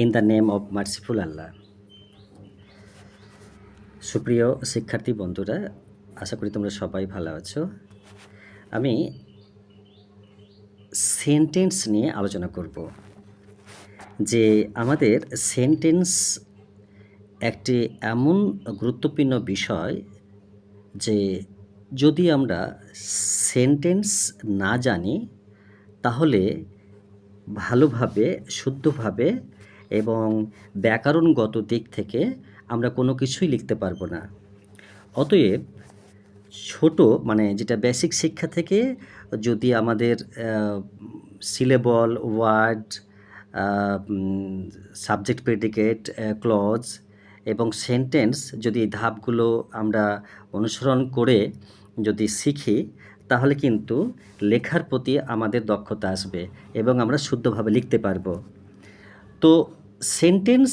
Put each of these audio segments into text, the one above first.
In the name of merciful Allah সুপ্রিয় শিক্ষার্থী বন্ধুরা, আশা করি তোমরা সবাই ভালো আছো। আমি সেন্টেন্স নিয়ে আলোচনা করব, যে আমাদের সেন্টেন্স একটি এমন গুরুত্বপূর্ণ বিষয় যে যদি আমরা সেন্টেন্স না জানি, তাহলে ভালোভাবে, শুদ্ধভাবে এবং ব্যাকরণগত দিক থেকে আমরা কোনো কিছুই লিখতে পারব না। অতএব ছোট মানে যেটা বেসিক শিক্ষা থেকে যদি আমাদের syllable word subject predicate clause এবং সেন্টেন্স যদি এই ধাপগুলো আমরা অনুসরণ করে যদি শিখি, তাহলে কিন্তু লেখার প্রতি আমাদের দক্ষতা আসবে এবং আমরা শুদ্ধভাবে লিখতে পারব। তো সেন্টেন্স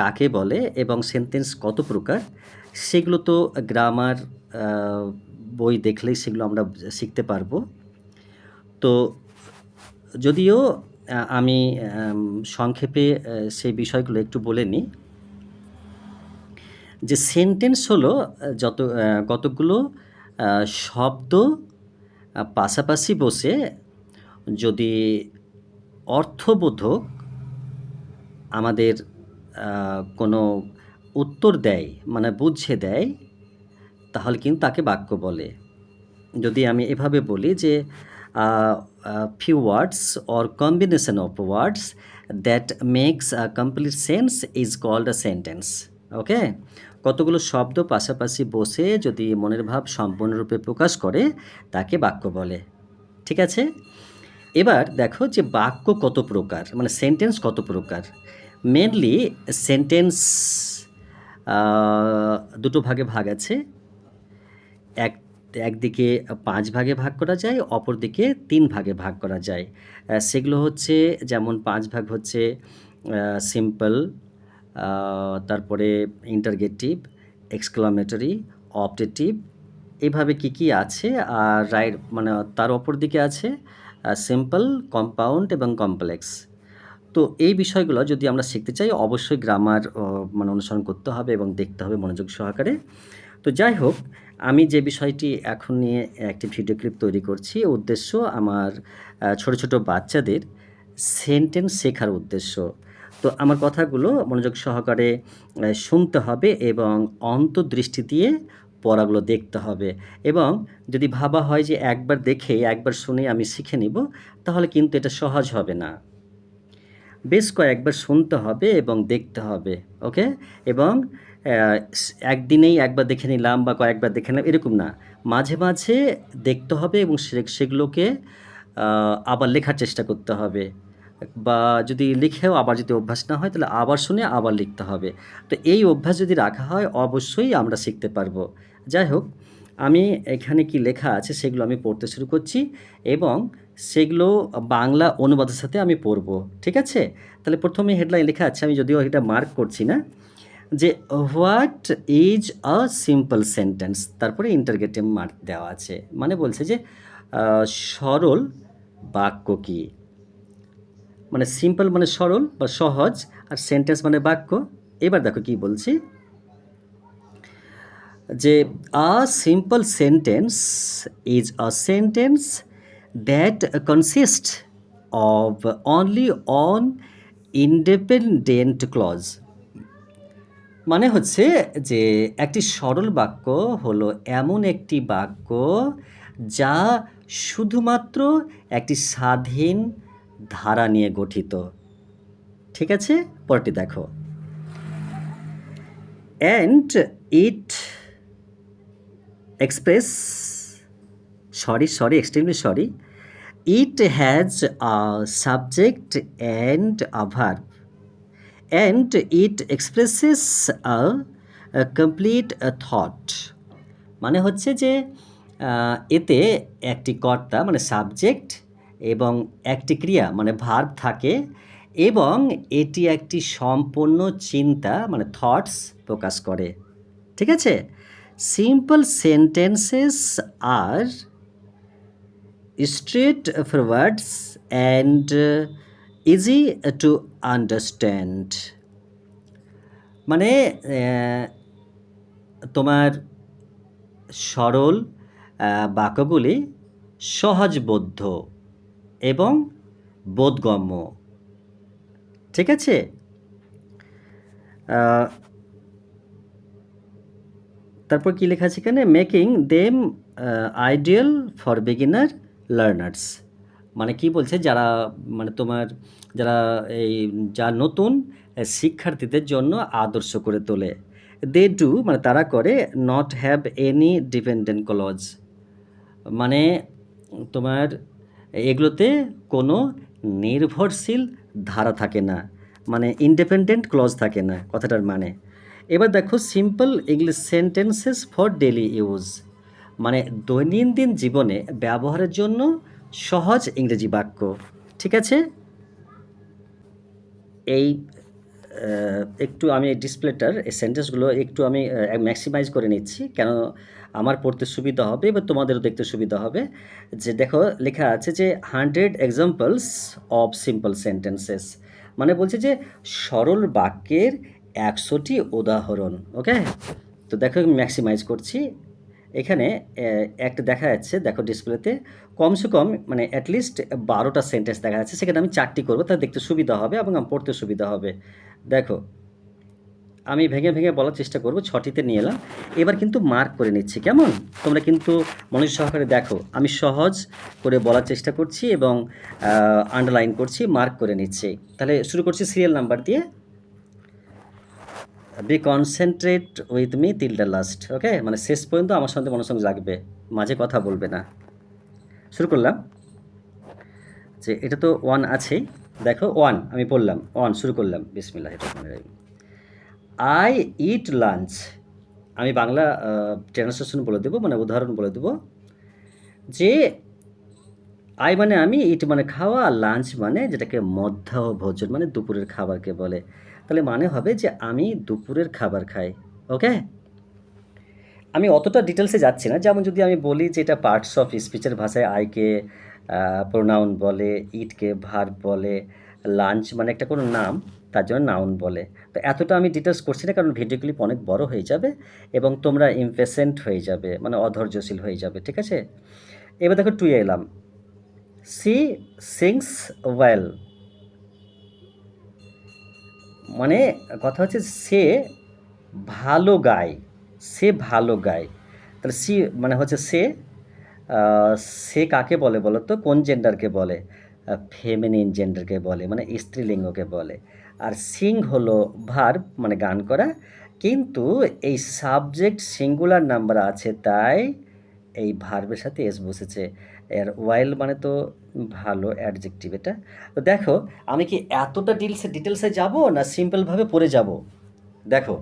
কাকে বলে এবং সেন্টেন্স কত প্রকার, সেগুলো তো গ্রামার বই দেখলেই সেগুলো আমরা শিখতে পারব। তো যদিও আমি সংক্ষেপে সেই বিষয়গুলো একটু বলে নিই। যে সেন্টেন্স হলো, যত কতগুলো শব্দ পাশাপাশি বসে যদি অর্থবোধক আমাদের কোনো উত্তর দেয় মানে বুঝে দেয়, তাহলে কিন্তু তাকে বাক্য বলে। যদি আমি এভাবে বলি যে few words or combination of words that makes a complete sense is called a sentence okay কতগুলো শব্দ পাশাপাশি বসে যদি মনের ভাব সম্পূর্ণরূপে প্রকাশ করে, তাকে বাক্য বলে, ঠিক আছে? এবার দেখো যে বাক্য কত প্রকার মানে সেন্টেন্স কত প্রকার। মেনলি সেন্টেন্স দুটো ভাগে ভাগ আছে। এক, একদিকে পাঁচ ভাগে ভাগ করা যায় অপর দিকে তিন ভাগে ভাগ করা যায়। সেগুলো হচ্ছে যেমন পাঁচ ভাগ হচ্ছে সিম্পল তারপরে ইন্টারগেটিভ এক্সক্লামেটরি অপটেটিভ এভাবে কি কি আছে? আর রাইট মানে তার অপর দিকে আছে সিম্পল কম্পাউন্ড এবং কমপ্লেক্স তো এই বিষয়গুলো যদি আমরা শিখতে চাই, অবশ্যই গ্রামার মানে অনুসরণ করতে হবে এবং দেখতে হবে মনোযোগ সহকারে। তো যাই হোক, আমি যে বিষয়টি এখন নিয়ে একটি ভিডিও ক্লিপ তৈরি করছি উদ্দেশ্য আমার ছোট ছোট বাচ্চাদের সেন্টেন্স শেখার উদ্দেশ্য। তো আমার কথাগুলো মনোযোগ সহকারে শুনতে হবে এবং অন্তর্দৃষ্টি দিয়ে পড়াগুলো দেখতে হবে। এবং যদি ভাবা হয় যে একবার দেখে, একবার শুনে আমি শিখে নিব, তাহলে কিন্তু এটা সহজ হবে না। বেশ কয়েকবার শুনতে হবে এবং দেখতে হবে, ওকে? এবং একদিনেই একবার দেখে নিলাম বা কয়েকবার দেখে নিলাম, এরকম না। মাঝে মাঝে দেখতে হবে এবং সেগুলোকে আবার লেখার চেষ্টা করতে হবে। বা যদি লিখেও আবার যদি অভ্যাস না হয়, তাহলে আবার শুনে আবার লিখতে হবে। তো এই অভ্যাস যদি রাখা হয়, অবশ্যই আমরা শিখতে পারব। যাই হোক, আমি এখানে কি লেখা আছে সেগুলো আমি পড়তে শুরু করছি এবং সেগুলো বাংলা অনুবাদের সাথে আমি পড়ব, ঠিক আছে? তাহলে প্রথমে হেডলাইন লেখা আছে, আমি যদিও এটা মার্ক করছি না, যে what is a simple sentence? তারপরে ইন্টারগেটিভ মার্ক দেওয়া আছে। মানে বলছে যে সরল বাক্য কী? মানে সিম্পল মানে সরল বা সহজ আর সেন্টেন্স মানে বাক্য। এবার দেখো কি বলছি। যে a simple sentence is a sentence that consist of only one independent clause মানে হচ্ছে যে একটি সরল বাক্য হলো এমন একটি বাক্য যা শুধুমাত্র একটি স্বাধীন ধারা নিয়ে গঠিত। ঠিক আছে? পরটি দেখো। And it express sorry sorry extremely sorry it has a subject and a verb expresses a, a complete a thought. মানে হচ্ছে যে এতে একটি কর্তা মানে সাবজেক্ট এবং একটি ক্রিয়া মানে ভার্ব থাকে এবং এটি একটি সম্পূর্ণ চিন্তা মানে থটস প্রকাশ করে। ঠিক আছে? সিম্পল সেন্টেন্সেস আর straight forwards uh, easy to understand মানে তোমার সরল বাক্যগুলি সহজবোধ্য। এবং বোধগম্য। ঠিক আছে? তারপর কি লেখা আছে এখানে? Making them ideal for beginner learners মানে কি বলছে? যারা মানে তোমার, যারা এই, যা নতুন শিক্ষার্থীদের জন্য আদর্শ করে তোলে। দে ডু মানে তারা করে not have any dependent clause মানে তোমার এগুলোতে কোনো নির্ভরশীল ধারা থাকে না মানে ইন্ডিপেন্ডেন্ট ক্লজ থাকে না কথাটার মানে। এবার দেখো simple English sentences for daily use মানে দৈনন্দিন জীবনে ব্যবহারের জন্য সহজ ইংরেজি বাক্য, ঠিক আছে? এই একটু আমি ডিসপ্লেটার এই সেন্টেন্সগুলো একটু আমি ম্যাক্সিমাইজ করে নিচ্ছি, কেন আমার পড়তে সুবিধা হবে এবার তোমাদেরও দেখতে সুবিধা হবে। যে দেখো, লেখা আছে যে hundred examples of simple sentences. মানে বলছে যে সরল বাক্যের একশোটি উদাহরণ, ওকে? তো দেখো ম্যাক্সিমাইজ করছি। এখানে একটা দেখা যাচ্ছে, দেখো ডিসপ্লেতে কমসে কম মানে অ্যাটলিস্ট বারোটা সেন্টেন্স দেখা যাচ্ছে। সেখানে আমি চারটি করব, তাহলে দেখতে সুবিধা হবে এবং পড়তে সুবিধা হবে। দেখো আমি ভেঙে ভেঙে বলার চেষ্টা করব, ছটিতে নিয়ে এলাম। এবার কিন্তু মার্ক করে নিচ্ছি, কেমন? তোমরা কিন্তু মনোযোগ সহকারে দেখো। আমি সহজ করে বলার চেষ্টা করছি এবং আন্ডারলাইন করছি মার্ক করে নিচ্ছি। তাহলে শুরু করছি সিরিয়াল নাম্বার দিয়ে। Be concentrate with me till the last okay মানে শেষ পর্যন্ত আমার সঙ্গে মনোসংযোগ লাগবে, মাঝে কথা বলবে না। শুরু করলাম। যে এটা তো ওয়ান আছেই। দেখো ওয়ান আমি পড়লাম। ওয়ান শুরু করলাম। বিসমিল্লাহ রহমানির রহিম। আই ইট লাঞ্চ আমি বাংলা ট্রান্সলেশন বলে দেবো মানে উদাহরণ বলে দেবো যে আই মানে আমি ইট মানে খাওয়া আর লাঞ্চ মানে যেটাকে মধ্যাহ ভোজন মানে দুপুরের খাবারকে বলে। তাহলে মানে হবে যে আমি দুপুরের খাবার খাই ওকে আমি অতটা ডিটেলসে যাচ্ছি না, যেমন যদি আমি বলি যে এটা পার্টস অফ স্পিচের ভাষায় আইকে প্রোনাউন বলে ইটকে ভার বলে লাঞ্চ মানে একটা কোনো নাম। তার জন্য নাউন বলে। তো এতটা আমি ডিটেলস করছি না, কারণ ভিডিও ক্লিপ অনেক বড় হয়ে যাবে এবং তোমরা ইমপেশেন্ট হয়ে যাবে মানে অধৈর্যশীল হয়ে যাবে, ঠিক আছে? এবার দেখো টুয়ে এলাম। সি সিংস ওয়েল মানে কথা হচ্ছে সে ভালো গায়, সে ভালো গায়। তাহলে সি মানে হচ্ছে সে সে কাকে বলে বলো তো কোন জেন্ডারকে বলে? ফেমিনিন জেন্ডারকে বলে মানে স্ত্রীলিঙ্গকে বলে। আর সিং হলো ভার্ব মানে গান করা। কিন্তু এই সাবজেক্ট সিঙ্গুলার নাম্বার আছে, তাই এই ভার্বের সাথে এস বসেছে। এর ওয়াইল মানে তো ভালো অ্যাডজেক্টিভ এটা। তো দেখো, আমি কি এতটা ডিটেলসে ডিটেলসে যাব না সিম্পলভাবে পড়ে যাব? দেখো,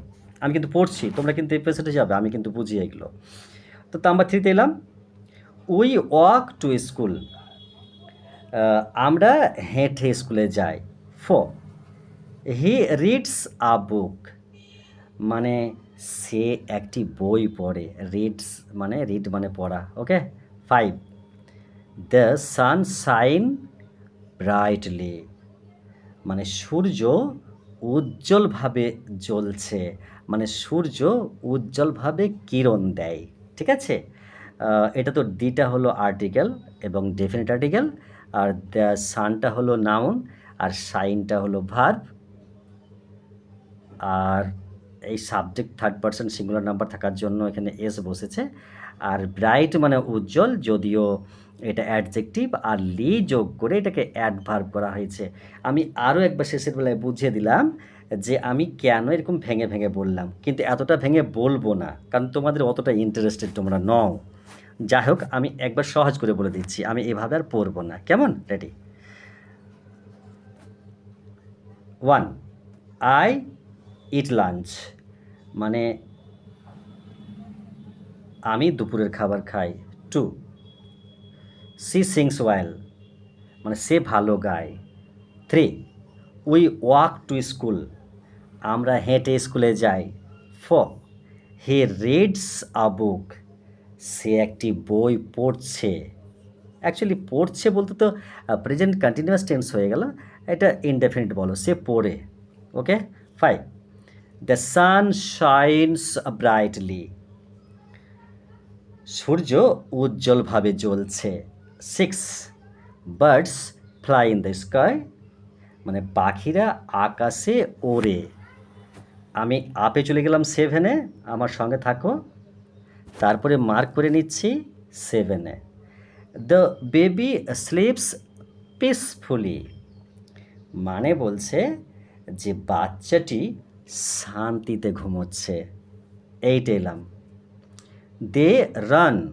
আমি কিন্তু পড়ছি, তোমরা কিন্তু এই যাবে, আমি কিন্তু বুঝি এগুলো। তো নাম্বার থ্রিতে এলাম। উই ওয়াক টু স্কুল আমরা হেঁটে স্কুলে যাই। ফো হি রিডস আ বুক। মানে সে একটি বই পড়ে। রিডস মানে রিড মানে পড়া, okay? Five. The sun shine brightly. মানে সূর্য উজ্জ্বলভাবে জ্বলছে। মানে সূর্য উজ্জ্বলভাবে কিরণ দেয়, ঠিক আছে? এটা তো ডিটা হলো আর্টিকেল এবং ডেফিনেট আর্টিকেল। আর দ্য সানটা হলো নাউন। আর সাইনটা হলো ভার্ব। আর এই subject third person singular number থাকার জন্য এখানে এস বসেছে। আর ব্রাইট মানে উজ্জ্বল, যদিও এটা অ্যাডজেক্টিভ আর লি যোগ করে এটাকে অ্যাডভার্ব করা হয়েছে। আমি আরও একবার শেষের বেলায় বুঝিয়ে দিলাম যে আমি কেন এরকম ভেঙে ভেঙে বললাম। কিন্তু এতটা ভেঙে বলব না, কারণ তোমাদের অতটা ইন্টারেস্টেড তোমরা নও। যাই হোক, আমি একবার সহজ করে বলে দিচ্ছি, আমি এভাবে আর পড়ব না। কেমন? Ready one I eat lunch মানে আমি দুপুরের খাবার খাই টু সি সিংস ওয়েল মানে সে ভালো গায়। Three we walk to school আমরা হেঁটে স্কুলে যাই। ফোর হি রিডস আ বুক সে একটি বই পড়ছে। অ্যাকচুয়ালি পড়ছে বলতে তো প্রেজেন্ট কন্টিনিউয়াস টেন্স হয়ে গেল। এটা ইনডেফিনিট বলো, সে পড়ে। Okay five the sun shines brightly সূর্য উজ্জ্বলভাবে জ্বলছে। Six birds fly in the sky মানে পাখিরা আকাশে ওড়ে। আমি আপে চলে গেলাম সেভেনে আমার সঙ্গে থাকো। তারপরে মার্ক করে নিচ্ছি সেভেনে দ্য বেবি স্লিপস পিসফুলি মানে বলছে যে বাচ্চাটি শান্তিতে ঘুমোচ্ছে। এইটা এলাম। They run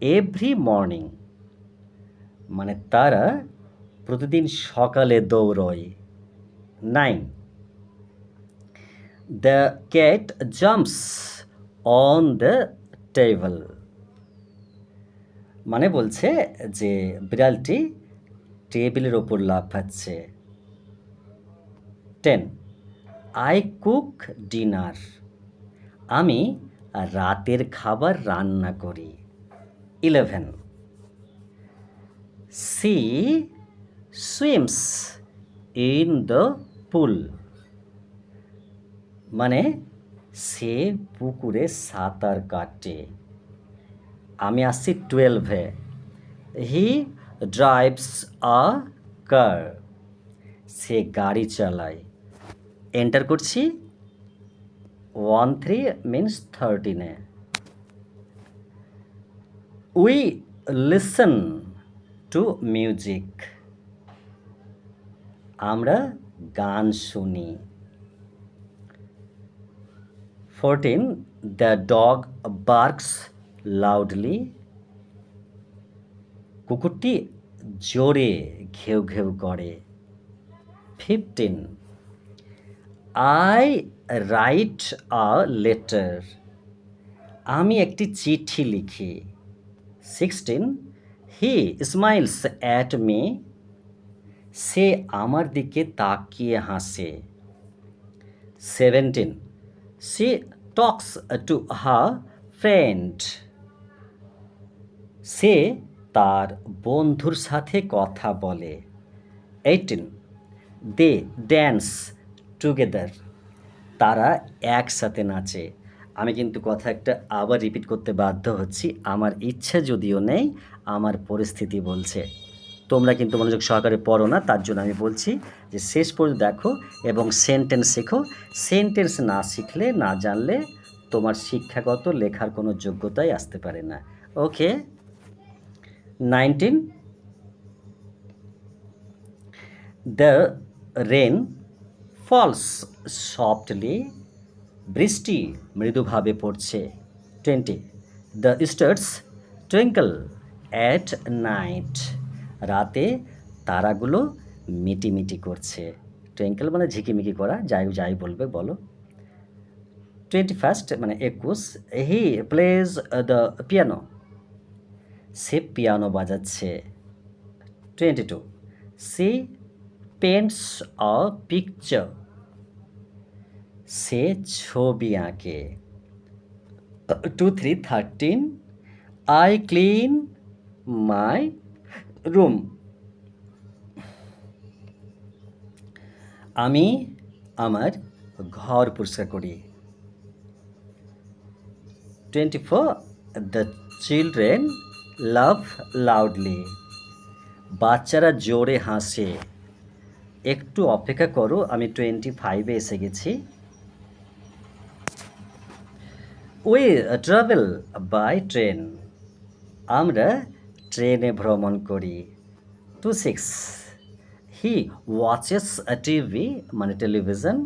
every morning. মানে তারা প্রতিদিন সকালে দৌড়য়। Nine. The cat jumps on the table. মানে বলছে যে বিড়ালটি টেবিলের ওপর লাফাচ্ছে। টেন। আই কুক ডিনার আমি রাতের খাবার রান্না করি। Eleven she swims in the pool মানে সে পুকুরে সাঁতার কাটে। আমি আসছি টুয়েলভে হি ড্রাইভস আ কার সে গাড়ি চালায়। এন্টার করছি। ওয়ান থ্রি মিনস থার্টিনে উই লিসন টু মিউজিক আমরা গান শুনি। Fourteen the dog barks loudly কুকুরটি জোরে ঘেউ ঘেউ করে। Fifteen I write a letter আমি একটি চিঠি লিখি। Sixteen he smiles at me সে আমার দিকে তাকিয়ে হাসে। Seventeen she talks to her friend সে তার বন্ধুর সাথে কথা বলে। এইটিন দে ড্যান্স টুগেদার তারা একসাথে নাচে। আমি কিন্তু কথা একটা আবার রিপিট করতে বাধ্য হচ্ছি। আমার ইচ্ছা যদিও নেই, আমার পরিস্থিতি বলছে। তোমরা কিন্তু মনোযোগ সহকারে পড়ো না, তার জন্য আমি বলছি যে শেষ পর্যন্ত দেখো এবং সেন্টেন্স শেখো। সেন্টেন্স না শিখলে, না জানলে তোমার শিক্ষাগত লেখার কোনো যোগ্যতাই আসতে পারে না। Okay nineteen the rain falls, softly বৃষ্টি মৃদুভাবে পড়ছে। Twenty the stars twinkle at night রাতে তারাগুলো মিটিমিটি করছে। টুইঙ্কল মানে ঝিকিমিকি করা, যাই যাই বলবে বলো। টোয়েন্টি ফার্স্ট মানে একুশ হি প্লেজ দ্য পিয়ানো সে পিয়ানো বাজাচ্ছে। Twenty two she paints a picture সে ছবি আঁকে। Two three thirteen I clean my room আমি আমার ঘর পরিষ্কার করি। Twenty four the children laugh loudly বাচ্চারা জোরে হাসে। একটু অপেক্ষা করো, আমি টোয়েন্টি ফাইভে এসে গেছি। উই ট্রাভেল বাই ট্রেন আমরা ট্রেনে ভ্রমণ করি। Two six he watches TV মানে টেলিভিশন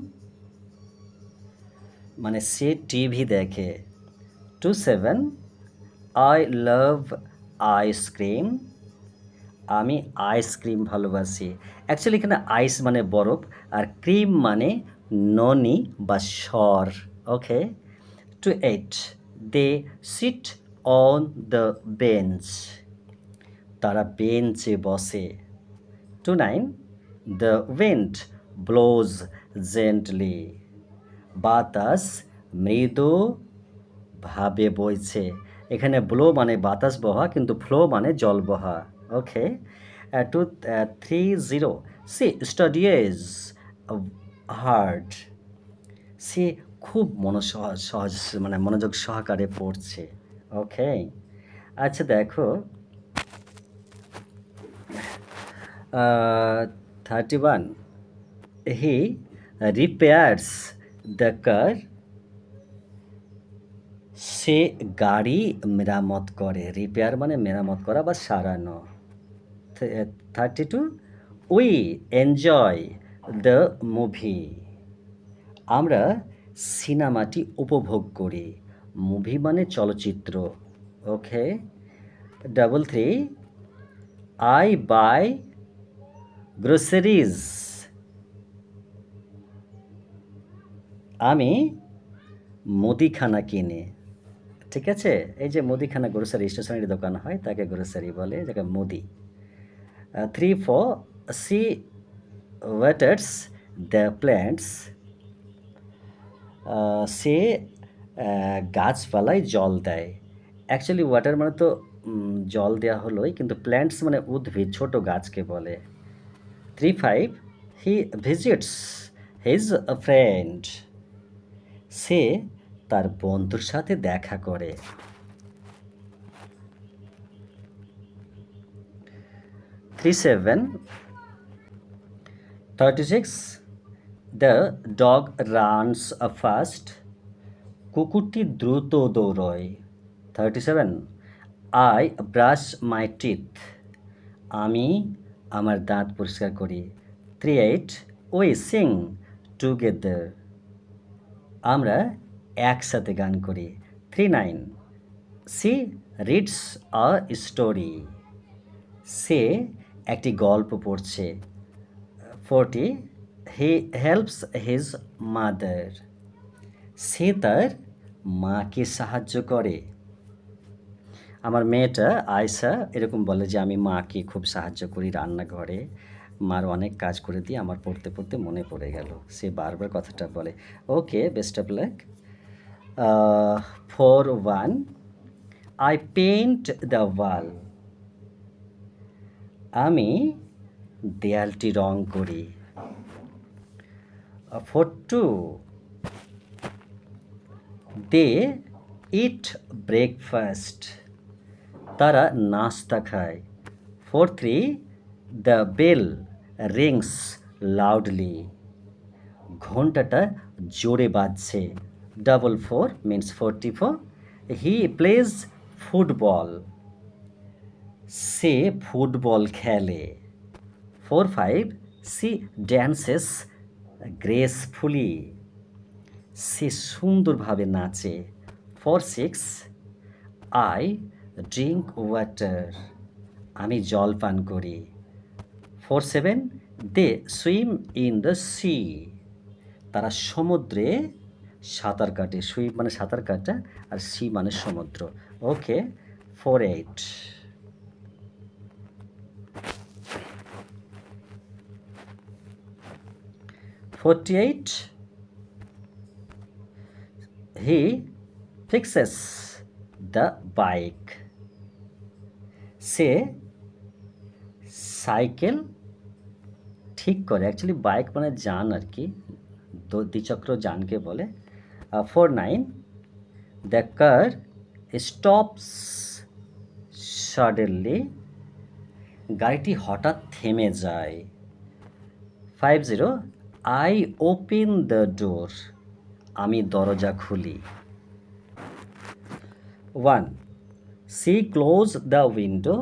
মানে সে টিভি দেখে। Two seven I love ice cream আমি আইসক্রিম ভালোবাসি। অ্যাকচুয়ালি এখানে আইস মানে বরফ, আর ক্রিম মানে ননি বা স্বর okay two eight they sit on the bench তারা বেঞ্চে বসে। Two nine the wind blows gently বাতাস মৃদু ভাবে বইছে। এখানে ব্লো মানে বাতাস বহা, কিন্তু ফ্লো মানে জল বহা। Okay two three zero she studies hard সে খুব মনোসহজ সহজ মানে মনোযোগ সহকারে পড়ছে। ওকে? আচ্ছা দেখো। Thirty one he repairs the car সে গাড়ি মেরামত করে। রিপেয়ার মানে মেরামত করা বা সারানো। Thirty two we enjoy the movie আমরা সিনেমাটি উপভোগ করি। মুভি মানে চলচ্চিত্র। Okay? Double three I buy groceries আমি মুদিখানা কিনে। ঠিক আছে? এই যে মুদিখানা গ্রোসারি স্টেশনারি দোকান হয়, তাকে গ্রোসারি বলে, যাকে মুদি। Three four she waters the plants সে গাছপালায় জল দেয়। অ্যাকচুয়ালি ওয়াটার মানে তো জল দেওয়া হলোই, কিন্তু প্ল্যান্টস মানে উদ্ভিদ, ছোট গাছকে বলে। Three five he visits his friend সে তার বন্ধুর সাথে দেখা করে। Three seven thirty six the dog runs fast কুকুরটি দ্রুত দৌড়য় thirty seven I brush my teeth আমি আমার দাঁত পরিষ্কার করি থ্রি এইট ওই সিং টুগেদার আমরা একসাথে গান করি three nine she reads a story সে একটি গল্প পড়ছে forty he helps his mother সে তার মাকে সাহায্য করে। আমার মেয়েটা আয়সা এরকম বলে যে, আমি মাকে খুব সাহায্য করি রান্নাঘরে। মার অনেক কাজ করে দিয়ে আমার পড়তে পড়তে মনে পড়ে গেল। সে বারবার কথাটা বলে। Okay best of luck four one I paint the wall আমি দেয়ালটি রং করি। Four two they eat breakfast. তারা নাস্তা খায়। Four three the bell rings loudly. ঘন্টাটা জোরে বাজছে। Double four means forty four. He plays football. Say football খেলে। Four five, she dances gracefully সে সুন্দরভাবে নাচে। Four six I drink water আমি জল পান করি। Four seven they swim in the sea তারা সমুদ্রে সাঁতার কাটে। সুইম মানে সাঁতার কাটা, আর সি মানে সমুদ্র। Okay four eight forty eight he fixes the bike say cycle ঠিক করে অ্যাকচুয়ালি বাইক মানে যান আর কি দ্বিচক্র যানকে বলে। Four nine the car stops suddenly গাড়িটি হঠাৎ থেমে যায়। Five zero I open the door আমি দরজা খুলি। One she close the window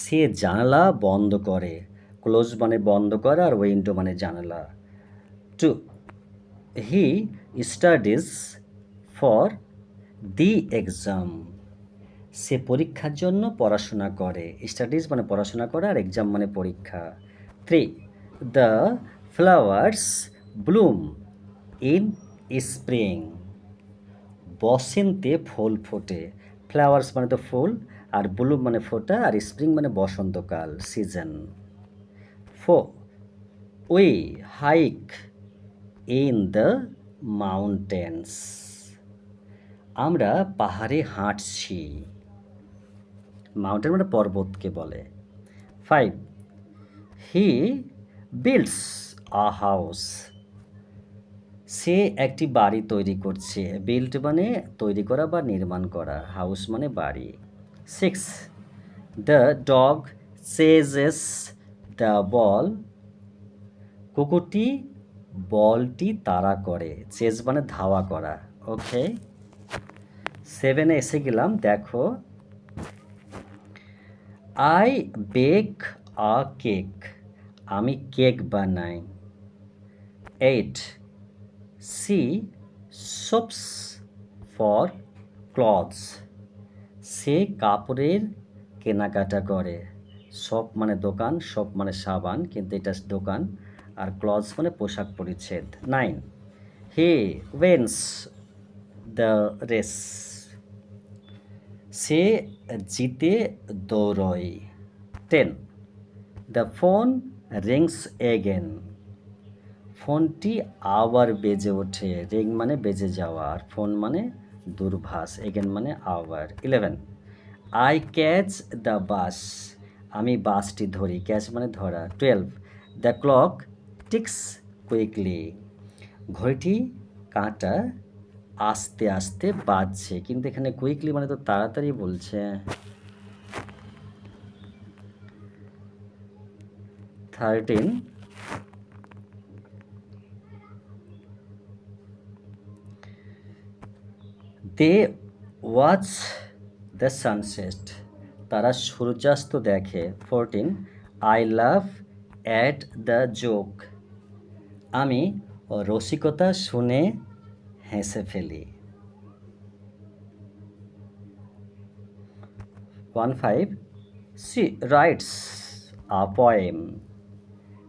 সে জানালা বন্ধ করে। ক্লোজ মানে বন্ধ করা আর উইন্ডো মানে জানালা। Two he studies for the exam সে পরীক্ষার জন্য পড়াশোনা করে। স্টাডিজ মানে পড়াশোনা করা আর এক্সাম মানে পরীক্ষা। Three the flowers bloom in spring বসন্তে ফুল ফোটে। ফ্লাওয়ার্স মানে তো ফুল, আর ব্লুম মানে ফোটা, আর স্প্রিং মানে বসন্তকাল season four we hike in the mountains আমরা পাহাড়ে হাঁটছি। মাউন্টেন মানে পর্বতকে বলে। Five he builds a house. সে একটি বাড়ি তৈরি করছে। বিল্ড মানে তৈরি করা বা নির্মাণ করা। হাউস মানে বাড়ি। Six, the dog chases the ball. কুকুরটি বলটি তাড়া করে। চেজ মানে ধাওয়া করা। ওকে। সেভেনে এসে গেলাম। দেখো। I bake a cake. আমি কেক বানাই। Eight she shops for clothes সে কাপড়ের কেনাকাটা করে। শপ মানে দোকান শপ মানে সাবান, কিন্তু এটা দোকান। আর ক্লথস মানে পোশাক পরিচ্ছেদ। Nine he wins the race সে জিতে দৌড়য় ten the phone rings again ফোনটি আবার বেজে ওঠে। রিং মানে বেজে যাওয়া আর ফোন মানে দূরভাষ এগেন মানে আবার eleven. I catch the bus. আমি বাসটি ধরি। ক্যাচ মানে ধরা। Twelve. The clock ticks quickly. ঘড়িটি কাঁটা আস্তে আস্তে বাজছে। কিন্তু এখানে কুইকলি মানে তো তাড়াতাড়ি বলছে। Thirteen. They watch the sunset? তারা সূর্যাস্ত দেখে। Fourteen, I laugh at the joke. আমি রসিকতা শুনে হেসে ফেলি। One five, she writes a poem.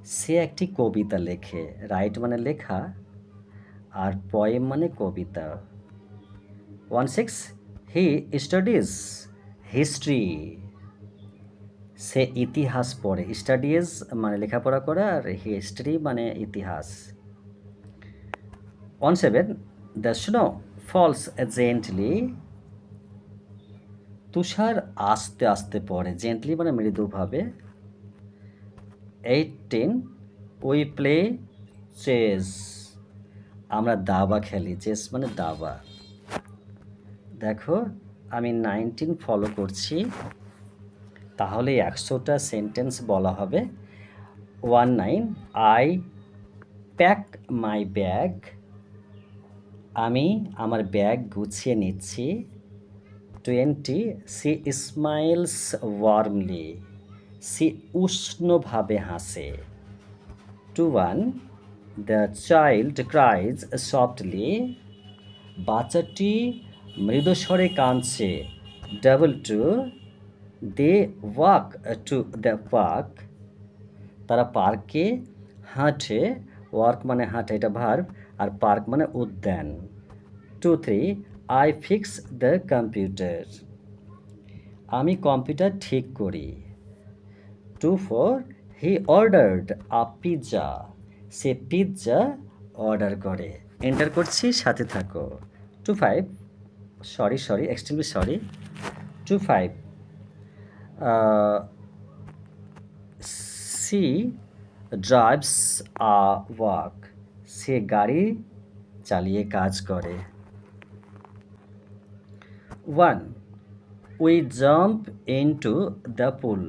সে একটি কবিতা লেখে। রাইট মানে লেখা, আর পয়েম মানে কবিতা। One six he studies history সে ইতিহাস পড়ে। স্টাডিজ মানে লেখাপড়া করা আর হিস্ট্রি মানে ইতিহাস। One seven the snow falls gently তুষার আস্তে আস্তে পড়ে জেন্টলি মানে মৃদুভাবে। এইটিন উই প্লে চেস আমরা দাবা খেলি চেস মানে দাবা। দেখো, আমি নাইনটিন ফলো করছি। তাহলে একশোটা সেন্টেন্স বলা হবে। One nine I pack my bag আমি আমার ব্যাগ গুছিয়ে নিচ্ছি। টোয়েন্টি সি স্মাইলস ওয়ার্মলি সে উষ্ণভাবে হাসে। Two one the child cries softly বাচ্চাটি মৃদুস্বরে কাঁদছে। Double two they walk to the park তারা পার্কে হাঁটে ওয়ার্ক মানে হাঁটে, এটা ভার্ব আর পার্ক মানে উদ্যান। Two three I fix the computer আমি কম্পিউটার ঠিক করি। Two four he ordered a pizza say pizza order করে। এন্টার করছি, সাথে থাকো। Two five sorry sorry extremely sorry two five she drives a work সে গাড়ি চালিয়ে কাজ করে। One we jump into the pool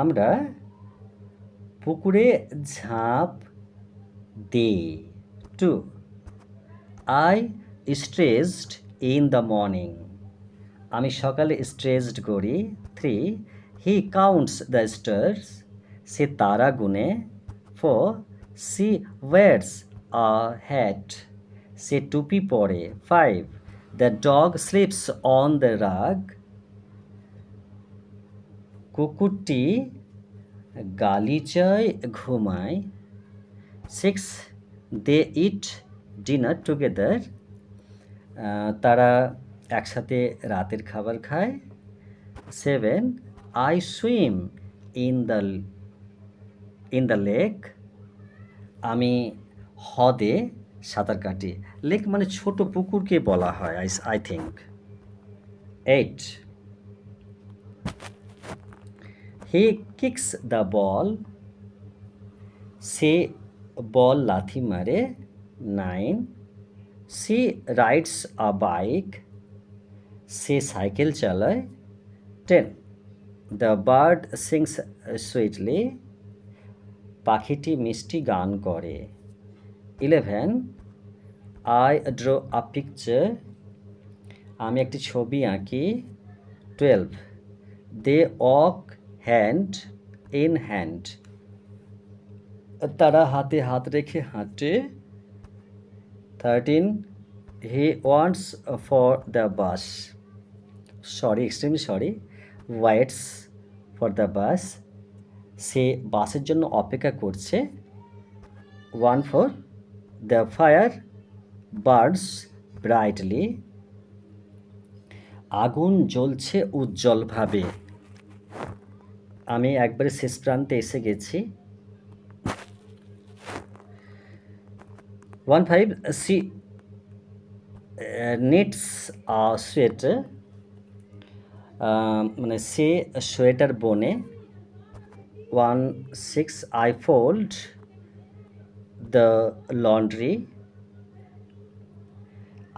আমরা পুকুরে ঝাঁপ দিই। Two I stressed in the morning আমি সকালে স্ট্রেসড করি। Three he counts the stars সে তারা গুনে four she wears a hat সে টুপি পরে। Five the dog sleeps on the rug কুকুরটি গালিচায় ঘুমায়। Six they eat dinner together তারা একসাথে রাতের খাবার খায়। Seven I swim in the in the lake আমি হ্রদে সাঁতার কাটি। লেক মানে ছোট পুকুরকে বলা হয় I I think eight he kicks the ball say ball লাথি মারে। Nine she rides a bike say cycle চালায় ten the bird sings sweetly পাখিটি মিষ্টি গান করে eleven I draw a picture আমি একটি ছবি আঁকি twelve they walk hand in hand তারা হাতে হাত রেখে হাঁটে thirteen he wants for the bus sorry extremely sorry waits for the bus সে বাসের জন্য অপেক্ষা করছে। One four the fire burns brightly আগুন জ্বলছে উজ্জ্বলভাবে। আমি একবারে শেষ প্রান্তে এসে গেছি। One five she knits sweater মানে সে সোয়েটার বনে one six I fold the laundry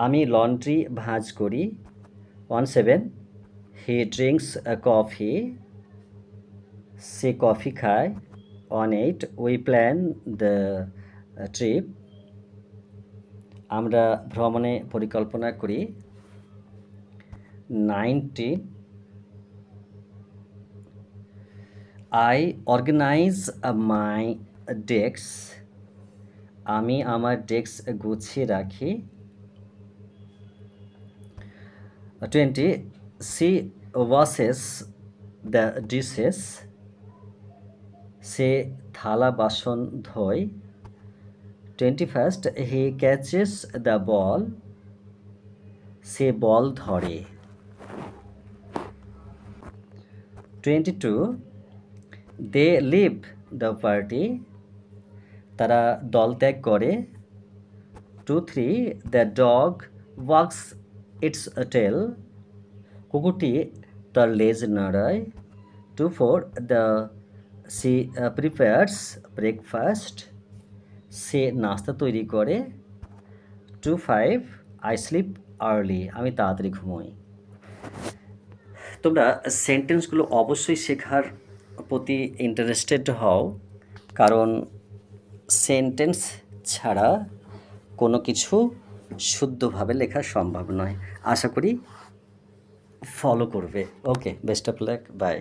আমি লন্ড্রি ভাঁজ করি one seven he drinks coffee say coffee খায় one eight we plan the trip আমরা ভ্রমণে পরিকল্পনা করি nineteen I organize my desk আমি আমার ডেস্ক গুছিয়ে রাখি। Twenty she washes the dishes সে থালা বাসন ধোয়। Twenty first he catches the ball say ball ধরে। Twenty two they leave the party তারা দল ত্যাগ করে। Two three the dog wags its tail কুকুরটি তার লেজ নাড়ায়। Two four the she prepares breakfast সে নাস্তা তৈরি করে two five, I sleep early, আমি তাড়াতাড়ি ঘুমোই। তোমরা সেন্টেন্সগুলো অবশ্যই শেখার প্রতি ইন্টারেস্টেড হও, কারণ সেন্টেন্স ছাড়া কোনো কিছু শুদ্ধভাবে লেখা সম্ভব নয়। আশা করি ফলো করবে। Okay best of luck bye